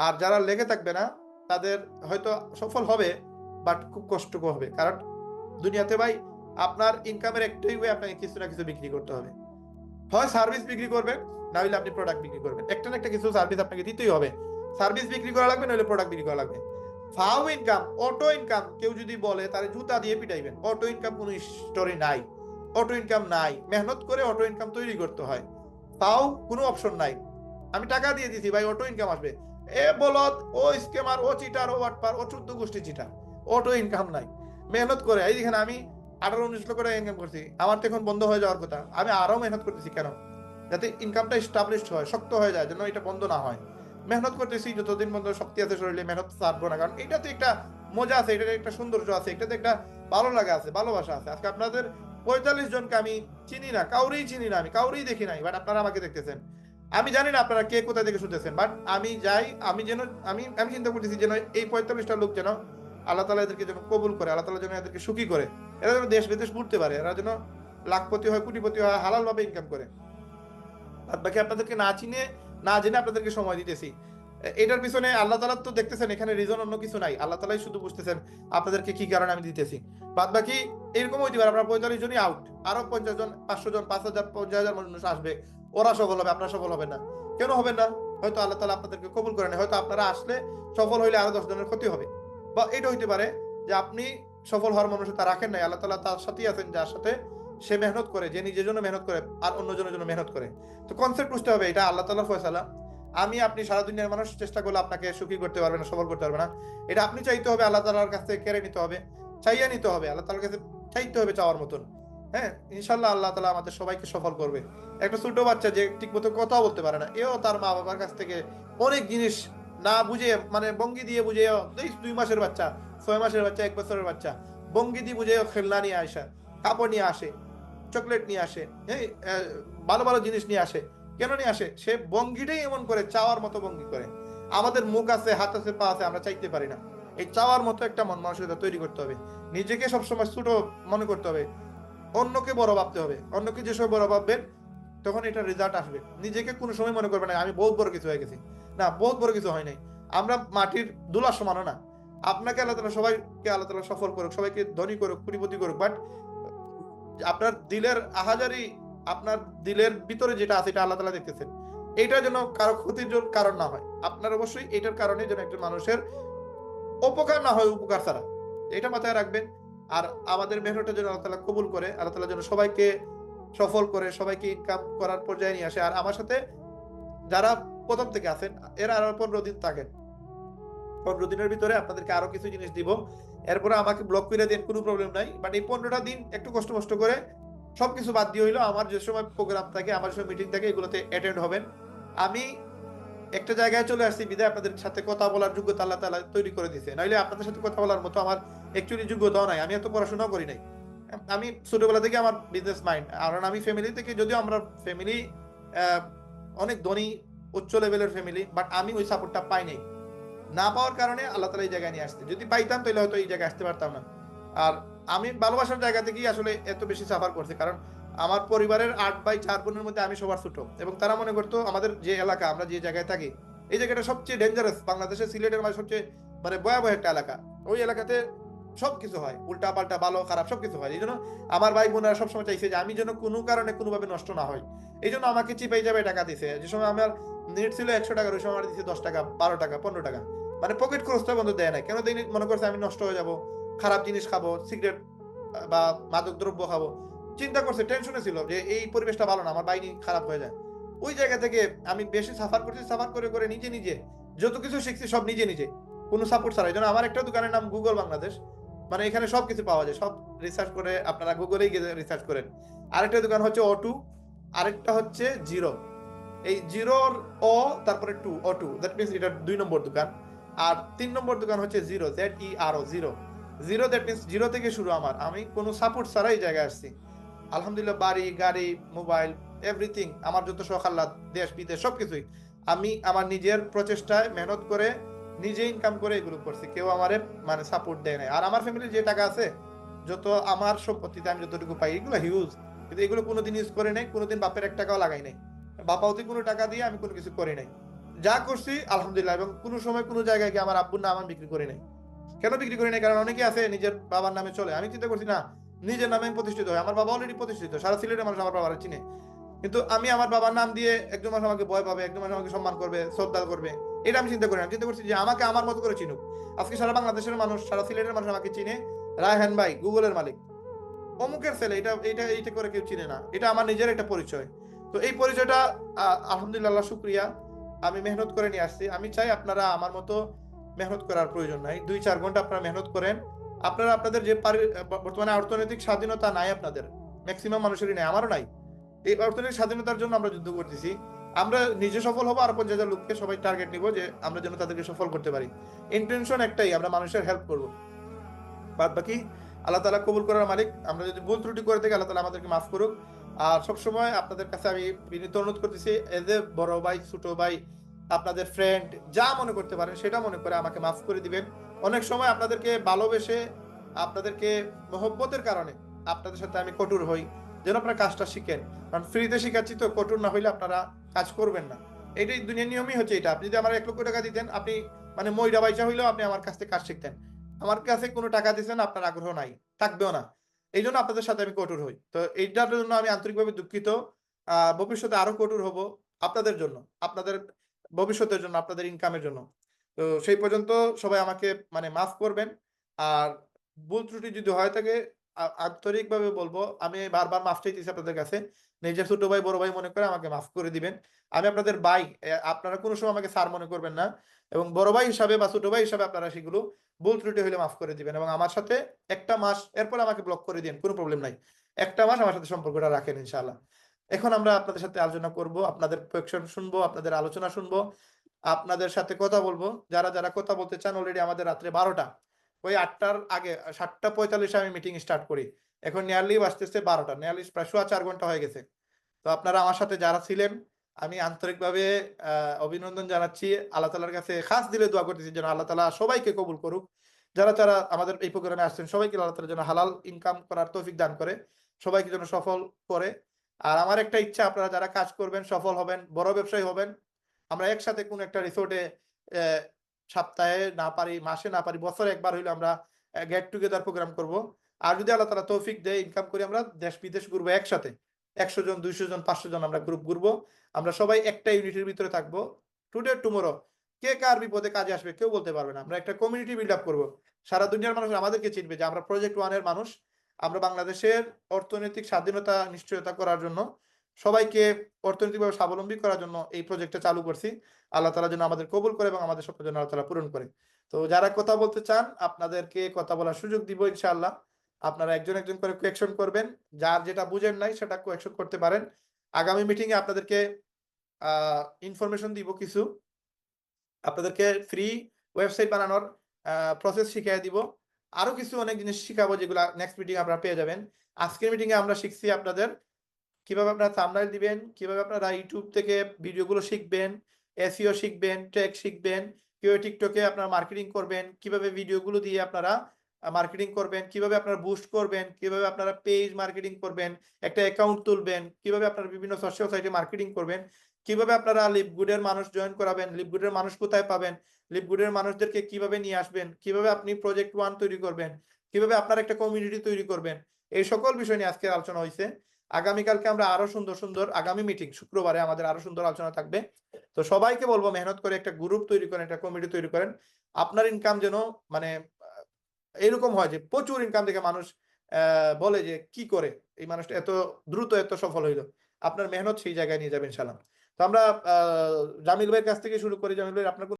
আর যারা লেগে থাকবে না, তাদের হয়তো সফল হবে বাট খুব কষ্টকর হবে। কারণ দুনিয়াতে ভাই, আপনার ইনকামের একটাই ওয়ে আপনাকে কিছু না কিছু বিক্রি করতে হবে। হয় সার্ভিস বিক্রি করবেন না হলে আপনি প্রোডাক্ট বিক্রি করবেন। একটা না একটা কিছু সার্ভিস আপনাকে দিতেই হবে। সার্ভিস বিক্রি করা লাগবে, নাহলে প্রোডাক্ট বিক্রি করা লাগবে। ফাও ইনকাম অটো ইনকাম কেউ যদি বলে তাহলে জুতা দিয়ে পিটাইবেন। অটো ইনকাম কোনো স্টোরি নাই। অটো ইনকাম নাই। মেহনত করে অটো ইনকাম তৈরি করতে হয়। তাও কোনো অপশন নাই। আমি টাকা দিয়ে দিছি, ভাই অটো ইনকাম আসবে। এ বলত ও স্কেমার, ও চিটার, ও ওয়াটপার, ও চোদ্দ গোষ্ঠী চিটার অটো ইনকাম নাই। মেহনত করে, এই যেখানে আমি আঠারো উনিশ লক্ষ টাকা ইনকাম করছি, আমার তো এখন বন্ধ হয়ে যাওয়ার কথা। আমি আরও মেহনত করতেছি কেন? যাতে ইনকামটা স্টাবলিশড হয়, শক্ত হয়ে যায়, যেন এটা বন্ধ না হয়। মেহনত করতেছি, যতদিন পর্যন্ত শক্তি আছে শরীরে, মেহনত ছাড়বো না, কারণ এটাতে একটা মজা আছে, এটাতে একটা সৌন্দর্য আছে, এটাতে একটা ভালো লাগা আছে, ভালোবাসা আছে। আজকে আপনাদের পঁয়তাল্লিশ জনকে আমি চিনি না, কাউরেই চিনি না, আমি কাউরেই দেখি নাই, বাট আপনারা আমাকে দেখতেছেন। আমি জানি না আপনারা কে কোথায় থেকে শুনতেছেন বাট আমি যাই, আমি যেন, আমি আমি চিন্তা করতেছি যেন এই পঁয়তাল্লিশটা লোক যেন আল্লাহ তালা এদেরকে যেন কবুল করে, আল্লাহ তালা যেন এদেরকে সুখী করে। এরা যেন দেশ বিদেশ ঘুরতে পারে, এরা যেন লাখপতি হয়, কোটিপতি হয় হালাল ভাবে ইনকাম করে। আর বাকি আপনাদেরকে না চিনে, না জেনে আপনাদেরকে সময় দিতেছি। এটার পিছনে আল্লাহ তালা তো দেখতেছেন, এখানে রিজন অন্য কিছু নাই। আল্লাহ তালাই শুধু বুঝতেছেন আপনাদেরকে কি কারণে আমি দিতেছি। বাদ বাকি এরকম হইতে পারে, আপনার পঁয়তাল্লিশ জনই আউট আরও পঞ্চাশ জন, পাঁচশো জন, পাঁচ হাজার, পঞ্চাশ হাজার মানুষ আসবে। ওরা সফল হবে, আপনারা সফল হবে না। কেন হবে না? হয়তো আল্লাহ তালা আপনাদেরকে কবুল করেন হয়তো আপনারা আসলে সফল হইলে আরও দশ জনের ক্ষতি হবে। বা এটা হইতে পারে যে আপনি সফল হওয়ার মানুষ তা রাখেন নাই, আল্লাহ তালা তার সাথেই আছেন যার সাথে সে মেহনত করে, যে নিজের জন্য মেহনত করে আর অন্য জনের জন্য মেহনত করে। তো কনসেপ্ট বুঝতে হবে, এটা আল্লাহ তালা ফয়সালা। আমি, আপনি সারা দুনিয়ার মানুষ চেষ্টা করলে আপনাকে সুখী করতে পারবে না, সফল করতে পারবে না। এটা আপনি চাইতে হবে, আল্লাহ তালার কাছ কেড়ে নিতে হবে, চাইয়া নিতে হবে, আল্লাহ তালার কাছে চাইতে হবে চাওয়ার মতন। হ্যাঁ ইনশাল্লাহ আল্লাহ তালা আমাদের সবাইকে সফল করবে। একটা ছোট বাচ্চা যে ঠিক মতো কথা বলতে পারে না, এও তার মা বাবার কাছ থেকে অনেক জিনিস না বুঝে মানে বঙ্গি দিয়ে বুঝে দুই মাসের বাচ্চা, ছয় মাসের বাচ্চা, এক বছরের বাচ্চা, বঙ্গি দিয়ে বুঝে খেলনা নিয়ে আসা, কাপড় নিয়ে আসে, চকলেট নিয়ে আসে হ্যাঁ ভালো ভালো জিনিস নিয়ে আসে। কেন নিয়ে আসে? সে বঙ্গিটাই এমন করে, চাওয়ার মতো বঙ্গি করে। আমাদের মুখ আছে, হাত আছে, পা আছে, আমরা চাইতে পারি না। এই চাওয়ার মতো একটা মন মানসিকতা তৈরি করতে হবে। নিজেকে সবসময় ছোট মনে করতে হবে। অন্যকে বড় ভাবতে হবে, অন্যকে যে সময় বড় ভাববেন, তখন এটা রেজাল্ট আসবে। নিজেকে কোনো সময় মনে করবে না, আমি বহুত বড় কিছু হয়ে গেছি। না, বহুত বড় কিছু হয় নাই। আমরা মাটির দুলার সমানও না। আপনাকে আল্লাহ তালা সবাইকে আল্লাহ তালা সফল করুক, সবাইকে ধনী করুক কুড়িপতি করুক বাট আপনার দিলের আহাজারি, আপনার দিলের ভিতরে যেটা আছে এটা আল্লাহ তালা দেখতেছেন। এটা যেন কারও ক্ষতির কারণ না হয়। আপনার অবশ্যই এটার কারণে যেন একজন মানুষের উপকার না হয়, উপকার ছাড়া। এটা মাথায় রাখবেন। আর আমাদের মেহনতের যেন আল্লাহ তালা কবুল করে, আল্লাহ তালা যেন সবাইকে সফল করে, সবাইকে ইনকাম করার পর্যায়ে নিয়ে আসে। আর আমার সাথে যারা প্রথম থেকে আছেন, এরা আরও পনেরো দিন থাকেন। পনেরো দিনের ভিতরে আপনাদেরকে আরও কিছু জিনিস দিব। এরপরে আমাকে ব্লক করে দেন, কোনো প্রবলেম নাই। বাট এই পনেরোটা দিন একটু কষ্ট কষ্ট করে সবকিছু বাদ দিয়ে হইল আমার যে সময় প্রোগ্রাম থাকে, আমার সময় মিটিং থাকে, এগুলোতে অ্যাটেন্ড হবেন। আমি একটা জায়গায় চলে আসছি, বিদায় আপনাদের সাথে কথা বলার যোগ্যতা আল্লাহ তালা তৈরি করে দিছে নইলে আপনাদের সাথে কথা বলার মতো আমার অ্যাকচুয়ালি যোগ্যতাও নাই, আমি এত পড়াশোনাও করি নাই। আমি ছোটবেলা থেকে আমার বিজনেস মাইন্ড কারণ আমি ফ্যামিলি থেকে যদিও আমরা ফ্যামিলি অনেক ধনী, উচ্চ লেভেলের ফ্যামিলি বাট আমি ওই সাপোর্টটা পাই নাই। না পাওয়ার কারণে আল্লাহ তালা এই জায়গায় নিয়ে আসতে যদি পাইতাম তাহলে হয়তো এই জায়গায় আসতে পারতাম না। আর আমি ভালোবাসার জায়গা থেকেই আসলে এত বেশি সাফার করছি, কারণ আমার পরিবারের আট বাই চার বোনের মধ্যে আমি সবার ছোট। এবং তারা মনে করতো আমাদের যে এলাকা, আমরা যে জায়গায় থাকি, এই জায়গাটা সবচেয়ে ডেঞ্জারাস বাংলাদেশের সিলেটের মানে সবচেয়ে মানে ভয়াবহ একটা এলাকা। ওই এলাকাতে সবকিছু হয় উল্টা পাল্টা ভালো, খারাপ সবকিছু হয়। এই জন্য আমার ভাই বোনেরা সবসময় চাইছে যে আমি যেন কোনো কারণে কোনোভাবে নষ্ট না হয় এই জন্য আমাকে চিপাই যাবে টাকা দিছে। যে সময় আমার নেট ছিল একশো টাকার, ওই সময় আমার দিচ্ছে দশ টাকা, বারো টাকা, পনেরো টাকা। মানে পকেট খরচটা বন্ধ দেয় না কেন দিন মনে করছে আমি নষ্ট হয়ে যাব, খারাপ জিনিস খাব সিগারেট বা মাদক দ্রব্য খাব। চিন্তা করছে টেনশনে ছিল যে এই পরিবেশটা ভালো না, আমার বাইনি খারাপ হয়ে যায়। ওই জায়গা থেকে আমি বেশি সাফার করছি সাফার করে করে নিজে নিজে যত কিছু শিখছি সব নিজে নিজে। কোনো সাপোর্ট ছাড়া। এই জন্য আমার একটা দোকানের নাম গুগল বাংলাদেশ মানে এখানে সব কিছু পাওয়া যায়। সব রিসার্চ করে আপনারা গুগলেই গিয়ে রিসার্চ করেন। আরেকটা দোকান হচ্ছে অটু আরেকটা হচ্ছে জিরো এই জিরোর ও তারপরে two uh two that means এটা দুই নম্বর দোকান। আর তিন নম্বর দোকান হচ্ছে zero Z E R O zero zero that means zero থেকে শুরু আমার। আমি কোনো সাপোর্ট ছাড়াই জায়গায় আসছি। আলহামদুলিল্লাহ, বাড়ি, গাড়ি মোবাইল এভরিথিং আমার যত শখ দেশ, বিদেশ, সবকিছুই। আমি আমার নিজের প্রচেষ্টায় মেহনত করে নিজে ইনকাম করে এগুলো করছি। কেউ আমারে মানে সাপোর্ট দেয় নাই। আর আমার ফ্যামিলির যে টাকা আছে, যত আমার সম্পত্তিতে আমি যতটুকু পাই, এগুলো হিউজ কিন্তু এগুলো কোনোদিন ইউজ করে নাই, কোনোদিন বাপের এক টাকাও লাগাই নাই। বাপাওতে কোনো টাকা দিয়ে আমি কোনো কিছু করি নাই। যা করছি, আলহামদুলিল্লাহ, এবং কোনো সময় কোনো জায়গায় গিয়ে আমার আব্বুর নাম আমি বিক্রি করি নাই। কেন বিক্রি করি নাই? কারণ অনেকে আছে, নিজের বাবার নামে চলে। আমি চিন্তা করছি, না, নিজের নামে আমি প্রতিষ্ঠিত হয় আমার বাবা অলরেডি প্রতিষ্ঠিত। সারা সিলেটের মানুষ আমার বাবার চিনে। কিন্তু আমি আমার বাবার নাম দিয়ে একজন মানুষ আমাকে ভয় পাবে, একজন মানুষ আমাকে সম্মান করবে, শ্রদ্ধা করবে, এটা আমি চিন্তা করি না। চিন্তা করছি যে আমাকে আমার মতো করে চিনুক। আজকে সারা বাংলাদেশের মানুষ, সারা সিলেটের মানুষ আমাকে চিনে। রায়হান ভাই, গুগলের মালিক। অমুকের ছেলে, এটা এটা, এইটা করে কেউ চিনে না। এটা আমার নিজের একটা পরিচয়। তো এই পরিচয়টা আলহামদুলিল্লাহ, শুক্রিয়া। আমি মেহনত করে নিয়ে আসছি। আমি চাই আপনারা আমার মতো মেহনত করার প্রয়োজন নাই। দুই, চার ঘণ্টা আপনারা মেহনত করেন। আপনারা আপনাদের যে বর্তমানে অর্থনৈতিক স্বাধীনতা নাই আপনাদের। ম্যাক্সিমাম মানুষেরই নাই, আমারও নাই। এই অর্থনৈতিক স্বাধীনতার জন্য আমরা যুদ্ধ করতেছি। আমরা নিজে সফল হব, আর পঞ্চাশ হাজার লোককে সবাই টার্গেট নিব যে আমরা যেন তাদেরকে সফল করতে পারি। ইন্টেনশন একটাই, আমরা মানুষের হেল্প করব। বাদ বাকি, আল্লাহ তালা কবুল করার মালিক। আমরা যদি ভুল ত্রুটি করে থাকি, আল্লাহ তালা আমাদেরকে মাফ করুক। আর সবসময় আপনাদের কাছে আমি বিনীত অনুরোধ করতেছি এজ এ বড় ভাই, ছোট ভাই, আপনাদের ফ্রেন্ড যা মনে করতে পারেন, সেটা মনে করে আমাকে মাফ করে দিবেন। অনেক সময় আপনাদেরকে ভালোবেসে, আপনাদেরকে মহব্বতের কারণে আপনাদের সাথে আমি কঠোর হই। যেন আপনারা কাজটা শিখেন। কারণ ফ্রিতে শিখাচ্ছি তো, কঠোর না হইলে আপনারা কাজ করবেন না। এটাই দুনিয়ার নিয়মই হচ্ছে এটা। আপনি যদি আমার এক লক্ষ টাকা দিতেন, আপনি মানে ময়রা বাইচা হইলেও আপনি আমার কাছ থেকে কাজ শিখতেন। আমার কাছে কোনো টাকা দিচ্ছেন আপনার আগ্রহ নাই, থাকবেও না। এই জন্য আপনাদের সাথে আমি কঠোর হই। তো এইটার জন্য আমি আন্তরিকভাবে দুঃখিত। ভবিষ্যতে আরও কঠোর হব আপনাদের জন্য, আপনাদের ভবিষ্যতের জন্য, আপনাদের ইনকামের জন্য। তো সেই পর্যন্ত সবাই আমাকে মানে মাফ করবেন। আর ভুল ত্রুটি যদি হয় থাকে আন্তরিকভাবে বলব, আমি বারবার মাফ চাইতেছি আপনাদের কাছে। নিজের ছোট ভাই, বড় ভাই মনে করে আমাকে মাফ করে দিবেন। আমি আপনাদের ভাই আপনারা কোনো সময় আমাকে স্যার মনে করবেন না। এবং বড় ভাই হিসাবে বা ছোট ভাই হিসাবে আপনারা সেগুলো ভুল ত্রুটি হলে মাফ করে দিবেন। এবং আমার সাথে একটা মাস, এরপর আমাকে ব্লক করে দিন কোনো প্রবলেম নাই। একটা মাস আমার সাথে সম্পর্কটা রাখেন ইনশাআল্লাহ। এখন আমরা আপনাদের সাথে আলোচনা করব, আপনাদের কোয়েকশন শুনব, আপনাদের আলোচনা শুনব, আপনাদের সাথে কথা বলব। যারা যারা কথা বলতে চান অলরেডি আমাদের রাত্রে বারোটা। ওই আটটার আগে, সাতটা পঁয়তাল্লিশে আমি মিটিং স্টার্ট করি। এখন নিয়ারলি বাজতেছে বারোটা নিয়ারলি প্রায় সোয়া চার ঘণ্টা হয়ে গেছে। তো আপনারা আমার সাথে যারা ছিলেন, আমি আন্তরিকভাবে অভিনন্দন জানাচ্ছি। আল্লাহ তালার কাছে খাস দিলে দোয়া করতেছি যেন আল্লাহ তালা সবাইকে কবুল করুক। যারা যারা আমাদের এই প্রোগ্রামে আসছেন, সবাইকে আল্লাহ তালা যেন হালাল ইনকাম করার তৌফিক দান করে, সবাইকে যেন সফল করে। আর আমার একটা ইচ্ছা, আপনারা যারা কাজ করবেন, সফল হবেন, বড় ব্যবসায়ী হবেন, আমরা একসাথে কোন একটা রিসোর্টে সপ্তাহে না পারি, মাসে না পারি, বছরে একবার হইলে আমরা গেট টুগেদার প্রোগ্রাম করব। আর যদি আল্লাহ তালা তৌফিক দেয় ইনকাম করি, আমরা দেশ, বিদেশ ঘুরবো একসাথে। একশো জন, দুইশো জন, পাঁচশো জন আমরা গ্রুপ ঘুরবো। আমরা সবাই একটা ইউনিটের ভিতরে থাকব। টুডে টুমোরো কে কার বিপদে কাজে আসবে কেউ বলতে পারবে না। আমরা একটা কমিউনিটি বিল্ড আপ করব। সারা দুনিয়ার মানুষ আমাদেরকে চিনবে যে আমরা প্রজেক্ট ওয়ানের মানুষ। আমরা বাংলাদেশের অর্থনৈতিক স্বাধীনতা, নিশ্চয়তা করার জন্য সবাইকে অর্থনৈতিকভাবে স্বাবলম্বী করার জন্য এই প্রজেক্টটা চালু করছি। আল্লাহ তালা যেন আমাদের কবুল করে এবং আমাদের স্বপ্ন যেন আল্লাহ তালা পূরণ করে। তো যারা কথা বলতে চান, আপনাদেরকে কথা বলার সুযোগ দিব ইনশাআল্লাহ। আপনারা একজন একজন করে কোয়েকশন করবেন। যার যেটা বুঝেন নাই, সেটা কোয়েকশন করতে পারেন। আগামী মিটিং এ আপনাদেরকে ইনফরমেশন দিব কিছু। আপনাদেরকে ফ্রি ওয়েবসাইট বানানোর প্রসেস শিখিয়ে দিব। আরও কিছু অনেক জিনিস শিখাবো যেগুলো নেক্সট মিটিং আপনারা পেয়ে যাবেন। আজকের মিটিং এ আমরা শিখছি আপনাদের কীভাবে আপনারা থাম্বনেল দিবেন, কীভাবে আপনারা ইউটিউব থেকে ভিডিওগুলো শিখবেন এসিও শিখবেন টেক শিখবেন, কীভাবে টিকটকে আপনারা মার্কেটিং করবেন, কীভাবে ভিডিওগুলো দিয়ে আপনারা মার্কেটিং করবেন, কীভাবে আপনারা বুস্ট করবেন, কীভাবে আপনারা পেজ মার্কেটিং করবেন, একটা অ্যাকাউন্ট তুলবেন, কীভাবে আপনারা বিভিন্ন সোশ্যাল সাইটে মার্কেটিং করবেন, কীভাবে আপনারা লিপগুডের মানুষ জয়েন করাবেন লিপগুডের মানুষ কোথায় পাবেন লিপগুডের মানুষদেরকে কীভাবে নিয়ে আসবেন, কীভাবে আপনি প্রজেক্ট ওয়ান তৈরি করবেন, কীভাবে আপনার একটা কমিউনিটি তৈরি করবেন, এই সকল বিষয় নিয়ে আজকে আলোচনা হয়েছে আগামীকালকে আমরা আরও সুন্দর সুন্দর আগামী মিটিং শুক্রবারে আমাদের আরও সুন্দর আলোচনা থাকবে। তো সবাইকে বলব মেহনত করে একটা গ্রুপ তৈরি করেন, একটা কমিটি তৈরি করেন। আপনার ইনকাম যেন মানে এরকম হয় যে প্রচুর ইনকাম থেকে মানুষ বলে যে কি করে? এই মানুষটা এত দ্রুত এত সফল হইল। আপনার মেহনত সেই জায়গায় নিয়ে যাবেন সালাম তো আমরা জামিল ভাইয়ের কাছ থেকে শুরু করি। জামিল ভাই, আপনার